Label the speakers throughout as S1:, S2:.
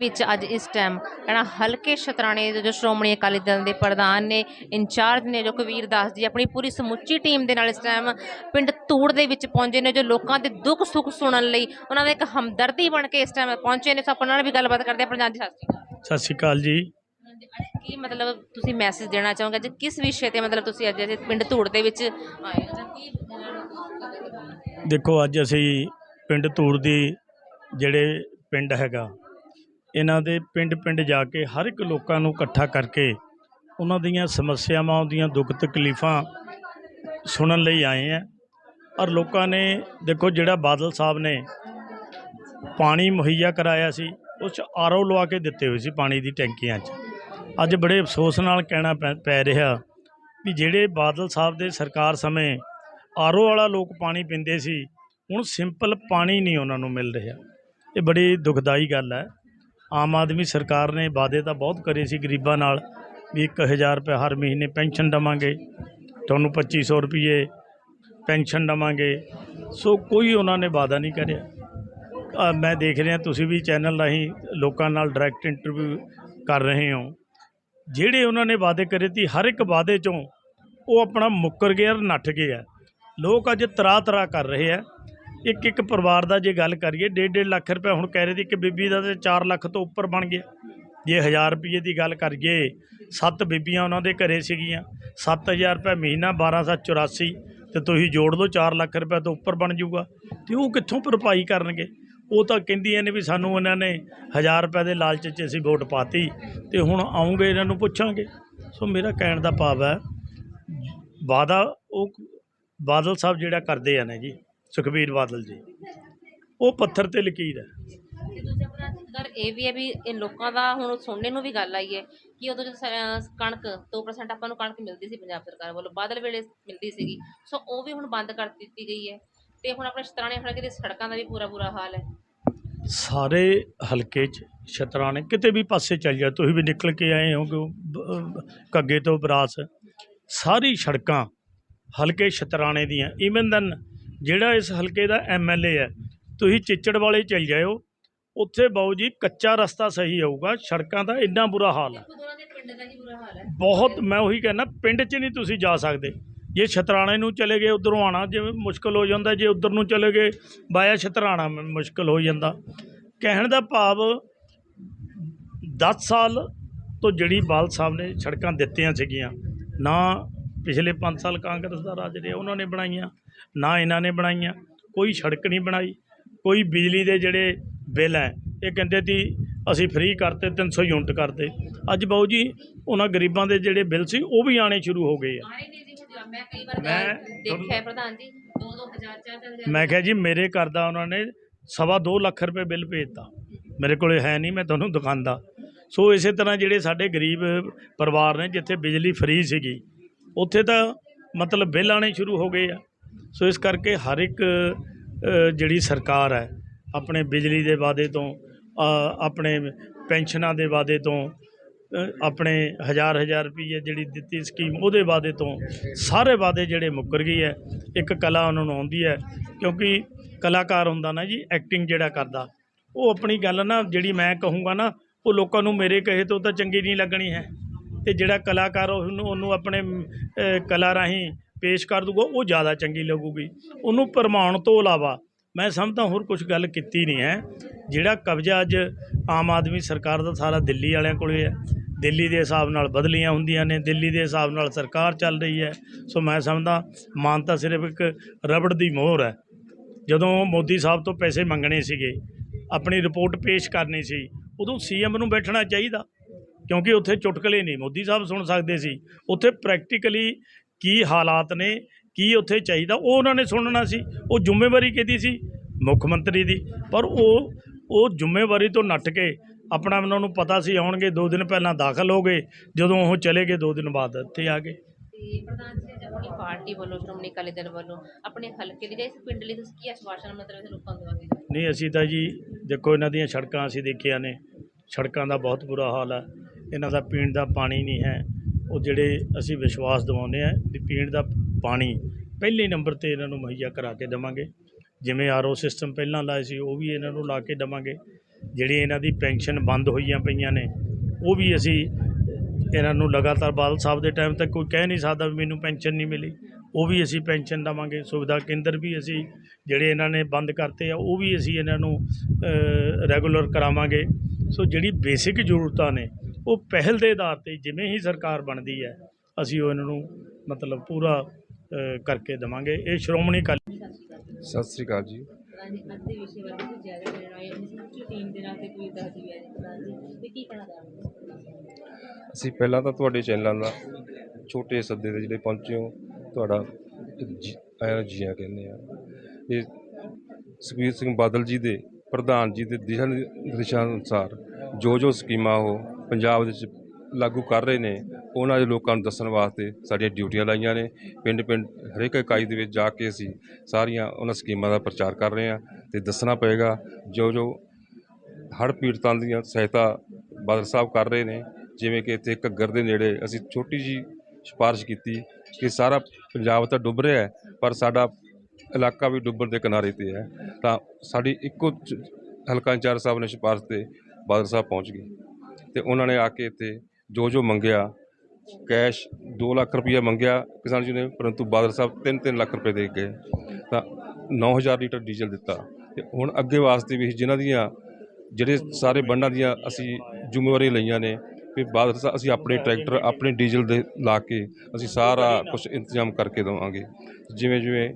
S1: ਵਿੱਚ ਅੱਜ ਇਸ ਟਾਈਮ ਕਹਿਣਾ ਹਲਕੇ ਸ਼ਤਰਾਣੇ ਦੇ ਜੋ ਸ਼੍ਰੋਮਣੀ ਅਕਾਲੀ ਦਲ ਦੇ ਪ੍ਰਧਾਨ ਨੇ ਇੰਚਾਰਜ ਨੇ ਜੋ ਕਬੀਰ ਦਾਸ ਜੀ ਆਪਣੀ ਪੂਰੀ ਸਮੁੱਚੀ ਟੀਮ ਦੇ ਨਾਲ ਇਸ ਟਾਈਮ ਪਿੰਡ ਤੂੜ ਦੇ ਵਿੱਚ ਪਹੁੰਚੇ ਨੇ ਜੋ ਲੋਕਾਂ ਦੇ ਦੁੱਖ ਸੁੱਖ ਸੁਣਨ ਲਈ ਉਹਨਾਂ ਦਾ ਇੱਕ ਹਮਦਰਦੀ ਬਣ ਕੇ ਇਸ ਟਾਈਮ ਪਹੁੰਚੇ ਨੇ। ਸੋ ਆਪਾਂ ਨਾਲ ਵੀ ਗੱਲਬਾਤ ਕਰਦੇ ਹਾਂ। ਪ੍ਰਧਾਨ ਜੀ ਸਤਿ ਸ਼੍ਰੀ ਅਕਾਲ।
S2: ਸਤਿ ਸ਼੍ਰੀ ਅਕਾਲ ਜੀ।
S1: ਕੀ ਮਤਲਬ ਤੁਸੀਂ ਮੈਸੇਜ ਦੇਣਾ ਚਾਹੋਗੇ? ਅੱਜ ਕਿਸ ਵਿਸ਼ੇ ਤੇ ਮਤਲਬ ਤੁਸੀਂ ਅੱਜ ਪਿੰਡ ਧੂੜ ਦੇ ਵਿੱਚ ਆਏ ਹੋ? ਜਾਂ
S2: ਦੇਖੋ ਅੱਜ ਅਸੀਂ ਪਿੰਡ ਧੂੜ ਦੀ ਜਿਹੜੇ ਪਿੰਡ ਹੈਗਾ ਇਹਨਾਂ ਦੇ ਪਿੰਡ ਪਿੰਡ ਜਾ ਕੇ ਹਰ ਇੱਕ ਲੋਕਾਂ ਨੂੰ ਇਕੱਠਾ ਕਰਕੇ ਉਹਨਾਂ ਦੀਆਂ ਸਮੱਸਿਆਵਾਂ, ਉਹਦੀਆਂ ਦੁੱਖ ਤਕਲੀਫਾਂ ਸੁਣਨ ਲਈ ਆਏ ਆ। ਔਰ ਲੋਕਾਂ ਨੇ, ਦੇਖੋ ਜਿਹੜਾ ਬਾਦਲ ਸਾਹਿਬ ਨੇ ਪਾਣੀ ਮੁਹੱਈਆ ਕਰਾਇਆ ਸੀ, ਉਸ 'ਚ ਆਰਓ ਲਵਾ ਕੇ ਦਿੱਤੇ ਹੋਏ ਸੀ ਪਾਣੀ ਦੀ ਟੈਂਕੀਆਂ 'ਚ। ਅੱਜ ਬੜੇ ਅਫਸੋਸ ਨਾਲ ਕਹਿਣਾ ਪੈ- ਪੈ ਰਿਹਾ ਵੀ ਜਿਹੜੇ ਬਾਦਲ ਸਾਹਿਬ ਦੇ ਸਰਕਾਰ ਸਮੇਂ ਆਰਓ ਵਾਲਾ ਲੋਕ ਪਾਣੀ ਪੀਂਦੇ ਸੀ, ਹੁਣ ਸਿੰਪਲ ਪਾਣੀ ਨਹੀਂ ਉਹਨਾਂ ਨੂੰ ਮਿਲ ਰਿਹਾ। ਇਹ ਬੜੀ ਦੁਖਦਾਈ ਗੱਲ ਹੈ। ਆਮ ਆਦਮੀ ਸਰਕਾਰ ਨੇ ਵਾਅਦੇ ਤਾਂ ਬਹੁਤ ਕਰੇ ਸੀ ਗਰੀਬਾਂ ਨਾਲ ਵੀ 1000 ਰੁਪਏ ਹਰ ਮਹੀਨੇ ਪੈਨਸ਼ਨ ਦੇਵਾਂਗੇ, ਤੁਹਾਨੂੰ 2500 ਰੁਪਏ ਪੈਨਸ਼ਨ ਦੇਵਾਂਗੇ। ਸੋ ਕੋਈ ਉਹਨਾਂ ਨੇ ਵਾਅਦਾ ਨਹੀਂ ਕਰਿਆ। ਮੈਂ ਦੇਖ ਰਿਹਾ, ਤੁਸੀਂ ਵੀ ਚੈਨਲ ਰਾਹੀਂ ਲੋਕਾਂ ਨਾਲ ਡਾਇਰੈਕਟ ਇੰਟਰਵਿਊ ਕਰ ਰਹੇ ਹੋ। ਜਿਹੜੇ ਉਹਨਾਂ ਨੇ ਵਾਅਦੇ ਕਰੇ ਸੀ, ਹਰ ਇੱਕ ਵਾਅਦੇ ਚੋਂ ਉਹ ਆਪਣਾ ਮੁੱਕਰ ਗਿਆ ਨੱਠ ਗਏ ਆ ਲੋਕ ਅੱਜ ਤਰਾ ਤਰਾ ਕਰ ਰਹੇ ਆ। ਇੱਕ ਇੱਕ ਪਰਿਵਾਰ ਦਾ ਜੇ ਗੱਲ ਕਰੀਏ 1.5 ਲੱਖ ਰੁਪਏ ਹੁਣ ਕਹਿ ਰਹੇ ਸੀ ਕਿ ਬੀਬੀ ਦਾ ਤੇ 4 ਲੱਖ ਤੋਂ ਉੱਪਰ ਬਣ ਗਿਆ। ਜੇ 1000 ਰੁਪਏ ਦੀ ਗੱਲ ਕਰੀਏ, ਸੱਤ ਬੀਬੀਆਂ ਉਹਨਾਂ ਦੇ ਘਰੇ ਸੀਗੀਆਂ। 7000 ਰੁਪਏ ਮਹੀਨਾ 1284 ਤੇ ਤੁਸੀਂ ਜੋੜ ਲਓ 4 ਲੱਖ ਰੁਪਏ ਤੋਂ ਉੱਪਰ ਬਣ ਜਾਊਗਾ। ਤੇ ਉਹ ਕਿੱਥੋਂ ਭਰਪਾਈ ਕਰਨਗੇ? ਉਹ ਤਾਂ ਕਹਿੰਦੀਆਂ ਨੇ ਵੀ ਸਾਨੂੰ ਇਹਨਾਂ ਨੇ 1000 ਰੁਪਏ ਦੇ ਲਾਲਚ 'ਚ ਅਸੀਂ ਵੋਟ ਪਾਤੀ, ਤੇ ਹੁਣ ਆਉਂਗੇ ਇਹਨਾਂ ਨੂੰ ਪੁੱਛਾਂਗੇ। ਸੋ ਮੇਰਾ ਕਹਿਣ ਦਾ ਭਾਵ ਹੈ ਵਾਦਾ ਉਹ, ਬਾਦਲ ਸਾਹਿਬ ਜਿਹੜਾ ਕਰਦੇ ਆ ਨੇ ਜੀ ਸੁਖਬੀਰ ਬਾਦਲ ਜੀ। ਉਹ ਪੱਥਰ ਤੇ ਲਕੀਰ ਹੈ।
S1: ਗੱਲ ਇਹ ਵੀ ਹੈ ਵੀ ਇਹ ਲੋਕਾਂ ਦਾ ਹੁਣ ਸੁਣਨੇ ਨੂੰ ਵੀ ਗੱਲ ਆਈ ਹੈ ਕਿ ਉਦੋਂ ਜਦੋਂ ਕਣਕ 2% ਆਪਾਂ ਨੂੰ ਕਣਕ ਮਿਲਦੀ ਸੀ ਪੰਜਾਬ ਸਰਕਾਰ ਵੱਲੋਂ ਬਾਦਲ ਵੇਲੇ ਮਿਲਦੀ ਸੀਗੀ। ਸੋ ਉਹ ਵੀ ਹੁਣ ਬੰਦ ਕਰ ਦਿੱਤੀ ਗਈ ਹੈ ਤੇ ਹੁਣ ਆਪਣੇ ਸ਼ਤਰਾਣੇ ਹਲਕੇ ਦੇ ਸੜਕਾਂ ਦਾ ਵੀ ਪੂਰਾ ਬੁਰਾ ਹਾਲ ਹੈ।
S2: ਸਾਰੇ ਹਲਕੇ 'ਚ ਸ਼ਤਰਾਣੇ ਕਿਤੇ ਵੀ ਪਾਸੇ ਚੱਲ ਜਾ ਤੁਸੀਂ ਵੀ ਨਿਕਲ ਕੇ ਆਏ ਹੋ ਕੱਗੇ ਤੋਂ ਬਰਾਸ। ਸਾਰੀ ਸੜਕਾਂ ਹਲਕੇ ਸ਼ਤਰਾਣੇ ਦੀਆਂ ਈਵਨ ਦਨ ਜਿਹੜਾ ਇਸ ਹਲਕੇ ਦਾ ਐਮਐਲਏ ਹੈ ਤੁਸੀਂ ਚਿੱਚੜ ਵਾਲੇ ਚੱਲ ਜਾਇਓ। ਉੱਥੇ ਬਾਊ ਜੀ ਕੱਚਾ ਰਸਤਾ ਸਹੀ ਹੋਊਗਾ ਸੜਕਾਂ ਦਾ ਇੰਨਾ ਬੁਰਾ ਹਾਲ ਹੈ। ਬਹੁਤ ਮੈਂ ਉਹੀ ਕਹਿੰਦਾ ਪਿੰਡ 'ਚ ਨਹੀਂ ਤੁਸੀਂ ਜਾ ਸਕਦੇ। ਜੇ ਛਤਰਾਣੇ ਨੂੰ ਚਲੇ ਗਏ ਉਧਰੋਂ ਆਣਾ ਜਿਵੇਂ ਮੁਸ਼ਕਲ ਹੋ ਜਾਂਦਾ ਜੇ ਉਧਰ ਨੂੰ ਚਲੇ ਗਏ ਬਾਇਆ ਛਤਰਾਣਾ ਮੁਸ਼ਕਲ ਹੋ ਜਾਂਦਾ। ਕਹਿਣ ਦਾ ਭਾਵ 10 ਸਾਲ ਤੋਂ ਜਿਹੜੀ ਬਾਲ ਸਾਹਿਬ ਨੇ ਸੜਕਾਂ ਦਿੱਤੀਆਂ ਸੀਗੀਆਂ ਨਾ ਪਿਛਲੇ 5 ਸਾਲ ਕਾਂਗਰਸ ਦਾ ਰਾਜ ਰਿਹਾ ਉਹਨਾਂ ਨੇ ਬਣਾਈਆਂ ਨਾ ਇਹਨਾਂ ਨੇ ਬਣਾਈਆਂ ਕੋਈ ਸੜਕ ਨਹੀਂ ਬਣਾਈ ਕੋਈ ਬਿਜਲੀ ਦੇ ਜਿਹੜੇ ਬਿੱਲ ਹੈ ਇਹ ਕਹਿੰਦੇ ਸੀ ਅਸੀਂ ਫ੍ਰੀ ਕਰਤੇ 300 ਯੂਨਿਟ ਕਰਤੇ ਅੱਜ ਬਾਊ ਜੀ ਉਹਨਾਂ ਗਰੀਬਾਂ ਦੇ ਜਿਹੜੇ ਬਿੱਲ ਸੀ ਉਹ ਵੀ ਆਣੇ ਸ਼ੁਰੂ ਹੋ ਗਏ ਆ।
S1: ਮੈਂ ਕਈ ਵਾਰ ਦੇਖਿਆ ਪ੍ਰਧਾਨ ਜੀ 2 2000 4
S2: ਮੈਂ ਕਿਹਾ ਜੀ ਮੇਰੇ ਘਰ ਦਾ ਉਹਨਾਂ ਨੇ ਸਵਾ ਦੋ ਲੱਖ ਰੁਪਏ ਬਿੱਲ ਭੇਜਤਾ ਮੇਰੇ ਕੋਲੇ ਹੈ ਨਹੀਂ ਮੈਂ ਤੁਹਾਨੂੰ ਦਿਖਾਉਂਦਾ। ਸੋ ਇਸੇ ਤਰ੍ਹਾਂ ਜਿਹੜੇ ਸਾਡੇ ਗਰੀਬ ਪਰਿਵਾਰ ਨੇ ਜਿੱਥੇ ਬਿਜਲੀ ਫ੍ਰੀ ਸੀਗੀ ਉੱਥੇ ਤਾਂ ਮਤਲਬ ਬਿੱਲ ਆਣੇ ਸ਼ੁਰੂ ਹੋ ਗਏ ਆ। ਸੋ ਇਸ ਕਰਕੇ ਹਰ ਇੱਕ ਜਿਹੜੀ ਸਰਕਾਰ ਹੈ, ਆਪਣੇ ਬਿਜਲੀ ਦੇ ਵਾਅਦੇ ਤੋਂ ਆਪਣੇ ਪੈਨਸ਼ਨਾਂ ਦੇ ਵਾਅਦੇ ਤੋਂ ਆਪਣੇ ਹਜ਼ਾਰ ਹਜ਼ਾਰ ਰੁਪਏ ਜਿਹੜੀ ਦਿੱਤੀ ਸਕੀਮ ਉਹਦੇ ਵਾਅਦੇ ਤੋਂ ਸਾਰੇ ਵਾਅਦੇ ਜਿਹੜੇ ਮੁੱਕਰ ਗਈ ਹੈ। ਇੱਕ ਕਲਾ ਉਹਨਾਂ ਨੂੰ ਆਉਂਦੀ ਹੈ, ਕਿਉਂਕਿ ਕਲਾਕਾਰ ਹੁੰਦਾ ਨਾ ਜੀ ਐਕਟਿੰਗ ਜਿਹੜਾ ਕਰਦਾ, ਉਹ ਆਪਣੀ ਗੱਲ ਨਾ ਜਿਹੜੀ ਮੈਂ ਕਹੂੰਗਾ ਨਾ, ਉਹ ਲੋਕਾਂ ਨੂੰ ਮੇਰੇ ਕਹੇ ਤੋਂ ਤਾਂ ਚੰਗੀ ਨਹੀਂ ਲੱਗਣੀ ਹੈ। ਤੇ ਜਿਹੜਾ ਕਲਾਕਾਰ ਉਹਨੂੰ ਉਹਨੂੰ ਆਪਣੇ ਕਲਾ ਰਾਹੀਂ ਪੇਸ਼ ਕਰ ਦੂਗਾ, ਉਹ ਜ਼ਿਆਦਾ ਚੰਗੀ ਲੱਗੂਗੀ। ਉਹਨੂੰ ਭਰਮਾਉਣ ਤੋਂ ਇਲਾਵਾ ਮੈਂ ਸਮਝਦਾ ਹੋਰ ਕੁਝ ਗੱਲ ਕੀਤੀ ਨਹੀਂ ਹੈ। ਜਿਹੜਾ ਕਬਜ਼ਾ ਅੱਜ ਆਮ ਆਦਮੀ ਸਰਕਾਰ ਦਾ ਸਾਰਾ ਦਿੱਲੀ ਵਾਲਿਆਂ ਕੋਲੇ ਹੈ। ਦਿੱਲੀ ਦੇ ਹਿਸਾਬ ਨਾਲ ਬਦਲੀਆਂ ਹੁੰਦੀਆਂ ਨੇ, ਦਿੱਲੀ ਦੇ ਹਿਸਾਬ ਨਾਲ ਸਰਕਾਰ ਚੱਲ ਰਹੀ ਹੈ। ਸੋ ਮੈਂ ਸਮਝਦਾ ਮਾਨਤਾ ਸਿਰਫ ਇੱਕ ਰਬੜ ਦੀ ਮੋਹਰ ਹੈ। ਜਦੋਂ ਮੋਦੀ ਸਾਹਿਬ ਤੋਂ ਪੈਸੇ ਮੰਗਣੇ ਸੀਗੇ, ਆਪਣੀ ਰਿਪੋਰਟ ਪੇਸ਼ ਕਰਨੀ ਸੀ, ਉਦੋਂ ਸੀਐਮ ਨੂੰ ਬੈਠਣਾ ਚਾਹੀਦਾ। ਕਿਉਂਕਿ ਉੱਥੇ ਚੁਟਕਲੇ ਨਹੀਂ ਮੋਦੀ ਸਾਹਿਬ ਸੁਣ ਸਕਦੇ ਸੀ। ਉੱਥੇ ਪ੍ਰੈਕਟੀਕਲੀ ਕੀ ਹਾਲਾਤ ਨੇ ਕੀ ਉੱਥੇ ਚਾਹੀਦਾ ਉਹ ਉਹਨਾਂ ਨੇ ਸੁਣਨਾ ਸੀ। ਉਹ ਜ਼ਿੰਮੇਵਾਰੀ ਕਿਹਦੀ ਸੀ? ਮੁੱਖ ਮੰਤਰੀ ਦੀ। ਪਰ ਉਹ ਉਹ ਜ਼ਿੰਮੇਵਾਰੀ ਤੋਂ ਨੱਠ ਕੇ ਆਪਣਾ ਉਹਨਾਂ ਨੂੰ ਪਤਾ ਸੀ ਆਉਣਗੇ 2 ਦਿਨ ਪਹਿਲਾਂ ਦਾਖਲ ਹੋ ਗਏ। ਜਦੋਂ ਉਹ ਚਲੇ ਗਏ 2 ਦਿਨ ਬਾਅਦ ਇੱਥੇ ਆ ਗਏ।
S1: ਤੇ ਪ੍ਰਧਾਨ ਜੀ ਅੱਜ ਆਪਣੀ ਪਾਰਟੀ ਵੱਲੋਂ ਸ਼੍ਰੋਮਣੀ ਅਕਾਲੀ ਦਲ ਵੱਲੋਂ ਆਪਣੇ ਹਲਕੇ ਦੇ ਜਾਂ ਇਸ ਪਿੰਡ ਲਈ ਤੁਸੀਂ ਕੀ ਆਸ਼ਵਾਸਨ ਮਤਲਬ ਇਹ ਲੋਕਾਂ ਨੂੰ ਦਵਾਂਗੇ
S2: ਨਹੀਂ ਅਸੀਂ ਤਾਂ ਜੀ ਦੇਖੋ ਇਹਨਾਂ ਦੀਆਂ ਸੜਕਾਂ ਅਸੀਂ ਦੇਖੀਆਂ ਨੇ। ਸੜਕਾਂ ਦਾ ਬਹੁਤ ਬੁਰਾ ਹਾਲ ਹੈ ਇਹਨਾਂ ਦਾ ਪੀਣ ਦਾ ਪਾਣੀ ਨਹੀਂ ਹੈ। ਉਹ ਜਿਹੜੇ ਅਸੀਂ ਵਿਸ਼ਵਾਸ ਦਿਵਾਉਂਦੇ ਹਾਂ ਵੀ ਪੀਣ ਦਾ ਪਾਣੀ ਪਹਿਲੇ ਨੰਬਰ ਤੇ ਇਹਨਾਂ ਨੂੰ ਮੁਹੱਈਆ ਕਰਾ ਕੇ ਦੇਵਾਂਗੇ। ਜਿਵੇਂ ਆਰਓ ਸਿਸਟਮ ਪਹਿਲਾਂ ਲਾਏ ਸੀ, ਉਹ ਵੀ ਇਹਨਾਂ ਨੂੰ ਲਾ ਕੇ ਦੇਵਾਂਗੇ। ਜਿਹੜੀ ਇਹਨਾਂ ਦੀ ਪੈਨਸ਼ਨ ਬੰਦ ਹੋਈਆਂ ਪਈਆਂ ਨੇ, ਉਹ ਵੀ ਅਸੀਂ ਇਹਨਾਂ ਨੂੰ ਲਗਾਤਾਰ ਬਾਦਲ ਸਾਹਿਬ ਦੇ ਟਾਈਮ ਤੱਕ ਕੋਈ ਕਹਿ ਨਹੀਂ ਸਕਦਾ ਵੀ ਮੈਨੂੰ ਪੈਨਸ਼ਨ ਨਹੀਂ ਮਿਲੀ। ਉਹ ਵੀ ਅਸੀਂ ਪੈਨਸ਼ਨ ਦੇਵਾਂਗੇ। ਸੁਵਿਧਾ ਕੇਂਦਰ ਵੀ ਅਸੀਂ ਜਿਹੜੇ ਇਹਨਾਂ ਨੇ ਬੰਦ ਕਰਤੇ ਆ, ਉਹ ਵੀ ਅਸੀਂ ਇਹਨਾਂ ਨੂੰ ਰੈਗੂਲਰ ਕਰਾਵਾਂਗੇ। ਸੋ ਜਿਹੜੀ ਬੇਸਿਕ ਜ਼ਰੂਰਤਾਂ ਨੇ ਉਹ ਪਹਿਲ ਦੇ ਆਧਾਰ ਤੇ ਜਿਵੇਂ ਹੀ ਸਰਕਾਰ ਬਣਦੀ ਹੈ ਅਸੀਂ ਉਹ ਇਹਨਾਂ ਨੂੰ ਮਤਲਬ ਪੂਰਾ ਕਰਕੇ ਦੇਵਾਂਗੇ। ਇਹ ਸ਼੍ਰੋਮਣੀ ਅਕਾਲੀ
S3: ਸਤਿ ਸ੍ਰੀ ਅਕਾਲ ਜੀ।
S1: ਹੈ
S3: ਅਸੀਂ ਪਹਿਲਾਂ ਤਾਂ ਤੁਹਾਡੇ ਚੈਨਲਾਂ ਦਾ ਛੋਟੇ ਸੱਦੇ ਦੇ ਜਿਹੜੇ ਪਹੁੰਚੇ ਹੋ ਤੁਹਾਡਾ ਜੀ ਆਇਆਂ ਜੀਆਂ ਕਹਿੰਦੇ ਆ। ਇਹ ਸੁਖਬੀਰ ਸਿੰਘ ਬਾਦਲ ਜੀ ਦੇ ਪ੍ਰਧਾਨ ਜੀ ਦੇ ਦਿਸ਼ਾ ਨਿਰਦੇਸ਼ਾਂ ਅਨੁਸਾਰ ਜੋ ਜੋ ਸਕੀਮਾਂ ਉਹ ਪੰਜਾਬ ਦੇ ਵਿੱਚ ਲਾਗੂ ਕਰ ਰਹੇ ਨੇ, ਉਹਨਾਂ ਦੇ ਲੋਕਾਂ ਨੂੰ ਦੱਸਣ ਵਾਸਤੇ ਸਾਡੀਆਂ ਡਿਊਟੀਆਂ ਲਾਈਆਂ ਨੇ। ਪਿੰਡ ਪਿੰਡ ਹਰੇਕ ਇਕਾਈ ਦੇ ਵਿੱਚ ਜਾ ਕੇ ਅਸੀਂ ਸਾਰੀਆਂ ਉਹਨਾਂ ਸਕੀਮਾਂ ਦਾ ਪ੍ਰਚਾਰ ਕਰ ਰਹੇ ਹਾਂ ਤੇ ਦੱਸਣਾ ਪਏਗਾ ਜੋ ਜੋ ਹੜ੍ਹ ਪੀੜਤਾਂ ਦੀਆਂ ਸਹਾਇਤਾ ਬਾਦਲ ਸਾਹਿਬ ਕਰ ਰਹੇ ਨੇ, ਜਿਵੇਂ ਕਿ ਇੱਥੇ ਘੱਗਰ ਦੇ ਨੇੜੇ ਅਸੀਂ ਛੋਟੀ ਜੀ ਸਿਫਾਰਿਸ਼ ਕੀਤੀ ਕਿ ਸਾਰਾ ਪੰਜਾਬ ਤਾਂ ਡੁੱਬ ਰਿਹਾ ਹੈ, ਪਰ ਸਾਡਾ ਇਲਾਕਾ ਵੀ ਡੁੱਬਣ ਦੇ ਕਿਨਾਰੇ ਤੇ ਹੈ। ਤਾਂ ਸਾਡੀ ਇੱਕੋ ਹਲਕਾ ਇੰਚਾਰਜ ਸਾਹਿਬ ਨੇ ਸਿਫਾਰਿਸ਼ ਤੇ ਬਾਦਲ ਸਾਹਿਬ ਪਹੁੰਚ ਗਏ। ਤੇ ਉਹਨਾਂ ਨੇ ਆ ਕੇ ਇੱਥੇ ਜੋ ਜੋ ਮੰਗਿਆ, ਕੈਸ਼ 2 ਲੱਖ ਰੁਪਈਆ ਮੰਗਿਆ ਕਿਸਾਨ ਜੀ ਨੇ, ਪਰੰਤੂ ਬਾਦਲ ਸਾਹਿਬ 3-3 ਲੱਖ ਰੁਪਏ ਦੇ ਗਏ ਤਾਂ 9000 ਲੀਟਰ ਡੀਜ਼ਲ ਦਿੱਤਾ। ਤੇ ਹੁਣ ਅੱਗੇ ਵਾਸਤੇ ਵੀ ਜਿਨ੍ਹਾਂ ਦੀਆਂ, ਜਿਹੜੇ ਸਾਰੇ ਬੰਡਾਂ ਦੀਆਂ ਅਸੀਂ ਜ਼ਿੰਮੇਵਾਰੀ ਲਈਆਂ ਨੇ, ਵੀ ਬਾਦਲ ਸਾਹਿਬ ਅਸੀਂ ਆਪਣੇ ਟਰੈਕਟਰ, ਆਪਣੇ ਡੀਜ਼ਲ ਦੇ ਲਾ ਕੇ ਅਸੀਂ ਸਾਰਾ ਕੁਝ ਇੰਤਜ਼ਾਮ ਕਰਕੇ ਦੇਵਾਂਗੇ। ਜਿਵੇਂ ਜਿਵੇਂ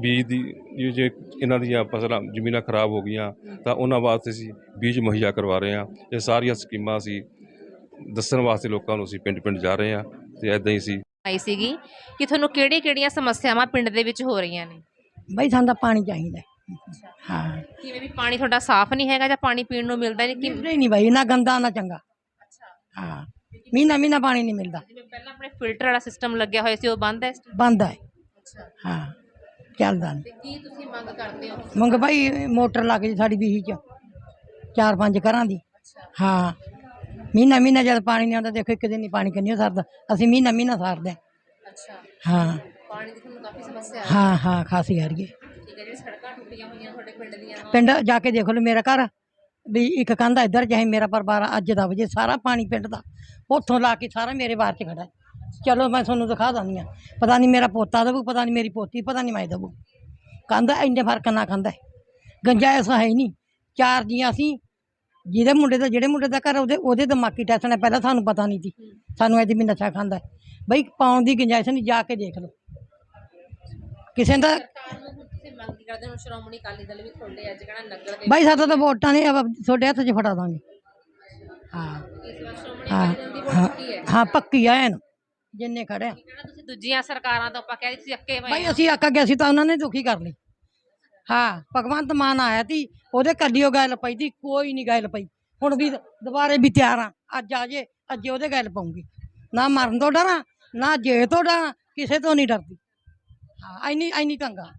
S3: ਬੀਜ ਦੀ ਜੇ ਇਹਨਾਂ ਦੀਆਂ ਫਸਲਾਂ ਜ਼ਮੀਨਾਂ ਖਰਾਬ ਹੋ ਗਈਆਂ ਤਾਂ ਉਹਨਾਂ ਵਾਸਤੇ ਅਸੀਂ ਬੀਜ ਮੁਹੱਈਆ ਕਰਵਾ ਰਹੇ ਹਾਂ। ਇਹ ਸਾਰੀਆਂ ਸਕੀਮਾਂ ਅਸੀਂ ਦੱਸਣ ਵਾਸਤੇ ਲੋਕਾਂ ਨੂੰ ਅਸੀਂ ਪਿੰਡ ਪਿੰਡ ਜਾ ਰਹੇ ਹਾਂ ਤੇ ਐਦਾਂ ਹੀ ਅਸੀਂ
S1: ਆਈ ਸੀਗੀ ਕਿ ਤੁਹਾਨੂੰ ਕਿਹੜੀ ਕਿਹੜੀਆਂ ਸਮੱਸਿਆਵਾਂ ਪਿੰਡ ਦੇ ਵਿੱਚ ਹੋ ਰਹੀਆਂ ਨੇ?
S4: ਬਈ ਸਾਨੂੰ ਤਾਂ ਪਾਣੀ ਚਾਹੀਦਾ ਹੈ। ਹਾਂ।
S1: ਕਿਵੇਂ ਵੀ ਪਾਣੀ ਤੁਹਾਡਾ ਸਾਫ਼ ਨਹੀਂ ਹੈਗਾ ਜਾਂ ਪਾਣੀ ਪੀਣ ਨੂੰ ਮਿਲਦਾ ਨਹੀਂ ਕਿ
S4: ਨਹੀਂ ਨਹੀਂ ਬਾਈ ਨਾ ਗੰਦਾ ਨਾ ਚੰਗਾ। ਹਾਂ। ਮਹੀਨਾ ਮਹੀਨਾ ਪਾਣੀ ਨਹੀਂ ਮਿਲਦਾ।
S1: ਜਿਵੇਂ ਪਹਿਲਾਂ ਆਪਣੇ ਫਿਲਟਰ ਵਾਲਾ ਸਿਸਟਮ ਲੱਗਿਆ ਹੋਇਆ ਸੀ ਉਹ ਬੰਦ ਹੈ ਇਸ time?
S4: ਬੰਦ ਹੈ।
S1: ਅੱਛਾ।
S4: ਹਾਂ। ਚੱਲਦਾ ਨਹੀਂ
S1: ਕੀ ਤੁਸੀਂ ਮੰਗ ਕਰਦੇ ਹੋ?
S4: ਮੰਗ ਬਾਈ ਮੋਟਰ ਲੱਗ ਜੀ ਸਾਡੀ ਬੀਹੀ ਚ। ਚਾਰ ਪੰਜ ਘਰਾਂ ਦੀ। ਹਾਂ। ਮਹੀਨਾ ਮਹੀਨਾ ਜਦ ਪਾਣੀ ਨਹੀਂ ਆਉਂਦਾ ਦੇਖੋ ਇੱਕ ਦਿਨ ਨਹੀਂ ਪਾਣੀ ਕਿੰਨੀ ਸਰਦਾ। ਅਸੀਂ ਮਹੀਨਾ ਮਹੀਨਾ ਸਾਰਦੇ ਹਾਂ।
S1: ਅੱਛਾ।
S4: ਹਾਂ।
S1: ਪਾਣੀ ਦੀ ਤੁਹਾਨੂੰ ਕਾਫੀ ਸਮੱਸਿਆ ਹੈ।
S4: ਹਾਂ ਹਾਂ ਖਾਸੀ ਆ ਰਹੀ ਹੈ।
S1: ਠੀਕ ਹੈ ਜਿਹੜੀ ਸੜਕਾਂ ਟੁੱਟੀਆਂ ਹੋਈਆਂ ਤੁਹਾਡੇ ਪਿੰਡ ਦੀਆਂ
S4: ਪਿੰਡ ਜਾ ਕੇ ਦੇਖ ਲਓ ਮੇਰਾ ਘਰ ਵੀ ਇੱਕ ਕੰਧ ਇੱਧਰ ਚਾਹੇ ਮੇਰਾ ਪਰਿਵਾਰ ਅੱਜ ਦਾ ਵਜੇ ਸਾਰਾ ਪਾਣੀ ਪਿੰਡ ਦਾ। ਉੱਥੋਂ ਲਾ ਕੇ ਸਾਰਾ ਮੇਰੇ ਬਾਹਰ 'ਚ ਖੜਾ ਹੈ। ਚਲੋ ਮੈਂ ਤੁਹਾਨੂੰ ਦਿਖਾ ਦਿੰਦੀ ਹਾਂ। ਪਤਾ ਨਹੀਂ ਮੇਰਾ ਪੋਤਾ ਦਬੂ ਪਤਾ ਨਹੀਂ ਮੇਰੀ ਪੋਤੀ, ਪਤਾ ਨਹੀਂ ਮੈਂ ਦਬੂ ਕਹਿੰਦਾ ਇੰਨੇ ਫ਼ਰਕ ਨਾ ਕੰਧ ਗੰਜਾਇਸ਼ ਹੈ ਹੀ ਨਹੀਂ। ਚਾਰ ਜੀਆਂ ਅਸੀਂ ਜਿਹਦੇ ਮੁੰਡੇ ਦਾ, ਜਿਹੜੇ ਮੁੰਡੇ ਦਾ ਘਰ ਉਹਦੇ ਉਹਦੇ ਦਿਮਾਗੀ ਟੈਸਟ ਹੈ ਪਹਿਲਾਂ ਸਾਨੂੰ ਪਤਾ ਨਹੀਂ ਸੀ। ਸਾਨੂੰ ਐਦੀ ਵੀ ਨਸ਼ਾ ਖਾਂਦਾ ਹੈ। ਬਈ ਪਾਉਣ ਦੀ ਗੁੰਜਾਇਸ਼ ਨਹੀਂ, ਜਾ ਕੇ ਦੇਖ ਲਓ। ਕਿਸੇ ਦਾ
S1: ਸਰਕਾਰ ਨੂੰ ਹੁਣ ਤੁਸੀਂ ਮੰਗ ਕੀ ਕਰਦੇ ਹੋ ਸ਼੍ਰੋਮਣੀ ਅਕਾਲੀ ਦਲ ਵੀ ਤੁਹਾਡੇ ਅੱਜ ਕਹਿਣਾ ਨਗਰ ਦੇ
S4: ਬਾਈ ਸਾਡਾ ਤਾਂ ਵੋਟਾਂ ਨੇ अब ਤੁਹਾਡੇ ਹੱਥ 'ਚ ਫੜਾ ਦਾਂਗੇ। ਹਾਂ
S1: ਇਸ ਵਾਰ ਸ਼੍ਰੋਮਣੀ
S4: ਹਾਂ
S1: ਅਕਾਲੀ ਦਲ ਦੀ ਵੋਟ
S4: ਹਾਂ।
S1: ਹੈ।
S4: ਹਾਂ, ਪੱਕੀ ਆ ਐਨ। ਜਿੰਨੇ ਖੜੇ ਆ।
S1: ਕਹਿਣਾ ਤੁਸੀਂ ਦੂਜੀਆਂ ਸਰਕਾਰਾਂ ਤੋਂ ਆਪਾਂ ਕਹਿੰਦੇ ਤੁਸੀਂ ਅੱਕੇ ਹੋਏ ਆ।
S4: ਅਸੀਂ ਆਕਾ ਗਿਆ ਸੀ ਤਾਂ ਉਹਨਾਂ ਨੇ ਦੁਖੀ ਕਰ ਲਈ। ਹਾਂ ਭਗਵੰਤ ਮਾਨ ਆਇਆ ਸੀ ਉਹਦੇ ਕੱਲਿਓ ਗੱਲ ਪਈ ਤੀ ਕੋਈ ਨਹੀਂ ਗੱਲ ਪਈ। ਹੁਣ ਵੀ ਦੁਬਾਰੇ ਵੀ ਤਿਆਰ ਆ ਅੱਜ ਆ ਜੇ ਅੱਜ ਉਹਦੇ ਗੱਲ ਪਾਉਂਗੀ ਨਾ ਮਰਨ ਤੋਂ ਡਰਾਂ ਨਾ ਜੇ ਤੋਂ ਡਰਾਂ ਕਿਸੇ ਤੋਂ ਨਹੀਂ ਡਰਦੀ। ਹਾਂ ਐਨੀ ਐਨੀ ਤੰਗਾ
S1: ਹੋ।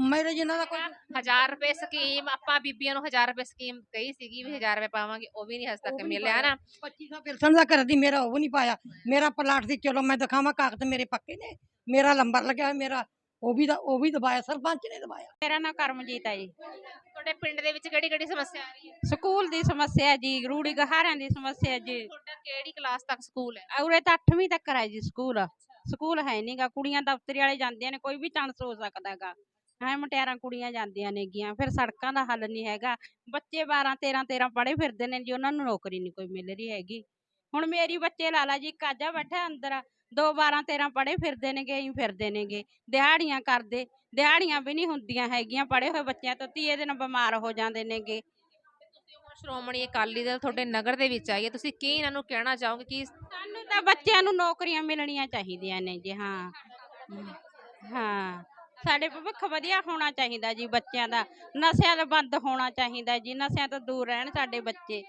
S4: ਮੇਰੇ ਜਿੰਨਾ ਦਾ ਕੋਈ
S1: ਹਜ਼ਾਰ ਰੁਪਏ ਸਕੀਮ ਆਪਾਂ ਬੀਬੀਆਂ ਨੂੰ ਹਜ਼ਾਰ ਰੁਪਏ ਸਕੀਮ ਕਹੀ ਸੀਗੀ ਵੀ ਹਜ਼ਾਰ ਰੁਪਏ ਪਾਵਾਂਗੇ ਉਹ ਵੀ ਨਹੀਂ ਹਜੇ ਤੱਕ ਮਿਲਿਆ ਨਾ।
S4: 2500 ਪਿਲਸਣ ਦਾ ਕਰਦੀ ਮੇਰਾ ਉਹ ਨਹੀਂ ਪਾਇਆ। ਮੇਰਾ ਪਲਾਟ ਦੀ ਚਲੋ ਮੈਂ ਦਿਖਾਵਾਂ ਕਾਗਜ਼ ਮੇਰੇ ਪੱਕੇ ਨੇ। ਮੇਰਾ ਲੰਬਰ ਲੱਗਿਆ ਮੇਰਾ ਉਹ ਵੀ ਦਾ ਉਹ ਵੀ ਦਬਾਇਆ ਸਰਪੰਚ ਨੇ ਦਬਾਇਆ।
S5: ਮੇਰਾ ਨਾਮ ਕਰਮਜੀਤ ਹੈ ਜੀ।
S1: ਤੁਹਾਡੇ ਪਿੰਡ ਦੇ ਵਿੱਚ ਕਿਹੜੀ ਕਿਹੜੀ ਸਮੱਸਿਆ ਆ ਰਹੀ ਹੈ?
S5: ਸਕੂਲ ਦੀ ਸਮੱਸਿਆ ਹੈ ਜੀ ਰੂੜੀ ਗਹਾਰਿਆਂ ਦੀ ਸਮੱਸਿਆ ਹੈ ਜੀ।
S1: ਤੁਹਾਡਾ ਕਿਹੜੀ ਕਲਾਸ ਤੱਕ ਸਕੂਲ ਹੈ?
S5: ਉਰੇ ਤਾਂ 8ਵੀਂ ਤੱਕ ਹੈ ਜੀ ਸਕੂਲ। ਸਕੂਲ ਹੈ ਨਹੀਂਗਾ ਕੁੜੀਆਂ ਦਫ਼ਤਰੀ ਵਾਲੇ ਜਾਂਦੀਆਂ ਨੇ ਕੋਈ ਵੀ ਚਾਂਸ ਹੋ ਸਕਦਾਗਾ ਹਾਂ ਮਟਿਆਰਾਂ ਕੁੜੀਆਂ ਜਾਂਦੀਆਂ ਨੇਗੀਆਂ ਫਿਰ ਸੜਕਾਂ ਦਾ ਹੱਲ ਨਹੀਂ ਹੈਗਾ। ਬੱਚੇ 12 13 13 ਪੜ੍ਹੇ ਫਿਰਦੇ ਨੇ ਜੀ ਉਹਨਾਂ ਨੂੰ ਨੌਕਰੀ ਨਹੀਂ ਕੋਈ ਮਿਲ ਰਹੀ ਹੈਗੀ। ਹੁਣ ਮੇਰੀ ਬੱਚੇ ਲਾ ਲਾ ਜੀ ਕਾਜਾ ਬੈਠਾ ਅੰਦਰ ਦੋ 12 13 ਪੜ੍ਹੇ ਫਿਰਦੇ ਨੇਗੇ ਹੀ ਫਿਰਦੇ ਨੇਗੇ। ਦਿਹਾੜੀਆਂ ਕਰਦੇ ਦਿਹਾੜੀਆਂ ਵੀ ਨਹੀਂ ਹੁੰਦੀਆਂ ਹੈਗੀਆਂ ਪੜ੍ਹੇ ਹੋਏ ਬੱਚਿਆਂ ਤੋਂ ਤੀਏ ਦਿਨ ਬਿਮਾਰ ਹੋ ਜਾਂਦੇ ਨੇਗੇ।
S1: ਤੁਸੀਂ ਹੁਣ ਸ਼੍ਰੋਮਣੀ ਅਕਾਲੀ ਦਲ ਤੁਹਾਡੇ ਨਗਰ ਦੇ ਵਿੱਚ ਆਈ ਹੈ ਤੁਸੀਂ ਕੀ ਇਹਨਾਂ ਨੂੰ ਕਹਿਣਾ ਚਾਹੋਗੇ ਕਿ
S5: ਸਾਨੂੰ ਤਾਂ ਬੱਚਿਆਂ ਨੂੰ ਨੌਕਰੀਆਂ ਮਿਲਣੀਆਂ ਚਾਹੀਦੀਆਂ ਨੇ ਜੀ ਹਾਂ ਹਾਂ। ਸਾਡੇ ਭਵਿੱਖ ਵਧੀਆ ਹੋਣਾ ਚਾਹੀਦਾ ਜੀ ਬੱਚਿਆਂ ਦਾ, ਨਸ਼ਿਆਂ ਦਾ ਬੰਦ ਹੋਣਾ ਚਾਹੀਦਾ ਜੀ, ਨਸ਼ਿਆਂ ਤੋਂ ਦੂਰ ਰਹਿਣ ਸਾਡੇ ਬੱਚੇ,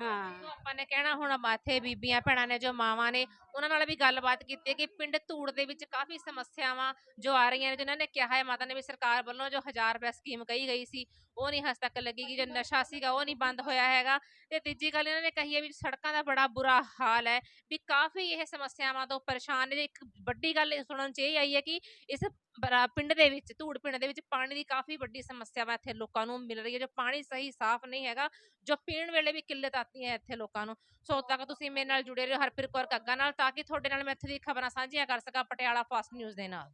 S5: ਹਾਂ।
S1: ਆਪਾਂ ਨੇ ਕਹਿਣਾ ਹੁਣ ਮਾਥੇ ਬੀਬੀਆਂ ਭੈਣਾਂ ਨੇ ਜੋ ਮਾਵਾਂ ਨੇ, ਉਹਨਾਂ ਨਾਲ ਵੀ ਗੱਲਬਾਤ ਕੀਤੀ ਹੈ ਕਿ ਪਿੰਡ ਧੂੜ ਦੇ ਵਿੱਚ ਕਾਫੀ ਸਮੱਸਿਆਵਾਂ ਜੋ ਆ ਰਹੀਆਂ ਨੇ, ਜਿਨ੍ਹਾਂ ਨੇ ਕਿਹਾ ਹੈ ਮਾਤਾ ਨੇ ਵੀ ਸਰਕਾਰ ਵੱਲੋਂ ਜੋ 1000 ਰੁਪਏ ਸਕੀਮ ਕਹੀ ਗਈ ਸੀ ਉਹ ਨਹੀਂ ਹਜ ਤੱਕ ਲੱਗੀ ਜੋ ਨਸ਼ਾ ਸੀਗਾ, ਉਹ ਨਹੀਂ ਬੰਦ ਹੋਇਆ ਹੈਗਾ। ਤੇ ਤੀਜੀ ਗੱਲ ਇਹਨਾਂ ਨੇ ਕਹੀ ਹੈ ਵੀ ਸੜਕਾਂ ਦਾ ਬੜਾ ਬੁਰਾ ਹਾਲ ਹੈ, ਵੀ ਕਾਫੀ ਇਹ ਸਮੱਸਿਆਵਾਂ ਤੋਂ ਪਰੇਸ਼ਾਨ ਨੇ। ਇੱਕ ਵੱਡੀ ਗੱਲ ਸੁਣਨ ਚ ਇਹ ਆਈ ਹੈ ਕਿ ਇਸ ਪਿੰਡ ਦੇ ਵਿੱਚ, ਧੂੜ ਪਿੰਡ ਦੇ ਵਿੱਚ ਪਾਣੀ ਦੀ ਕਾਫੀ ਵੱਡੀ ਸਮੱਸਿਆ ਵਾ ਇੱਥੇ ਲੋਕਾਂ ਨੂੰ ਮਿਲ ਰਹੀ ਹੈ। ਜੋ ਪਾਣੀ ਸਹੀ, ਸਾਫ਼ ਨਹੀਂ ਹੈਗਾ, ਜੋ ਪੀਣ ਵੇਲੇ ਵੀ ਕਿੱਲਤ ਆਤੀ ਹੈ ਇੱਥੇ ਲੋਕਾਂ ਨੂੰ। ਸੋ ਤੱਕ ਤੁਸੀਂ ਮੇਰੇ ਨਾਲ ਜੁੜੇ ਰਹੋ ਹਰਪ੍ਰੀਤ ਕੌਰ ਕੱਗਾ ਨਾਲ, ਤਾਂ ਕਿ ਤੁਹਾਡੇ ਨਾਲ ਮੈਂ ਇੱਥੇ ਦੀ ਖਬਰਾਂ ਸਾਂਝੀਆਂ ਕਰ ਸਕਾਂ ਪਟਿਆਲਾ ਫਾਸਟ ਨਿਊਜ਼ ਦੇ ਨਾਲ।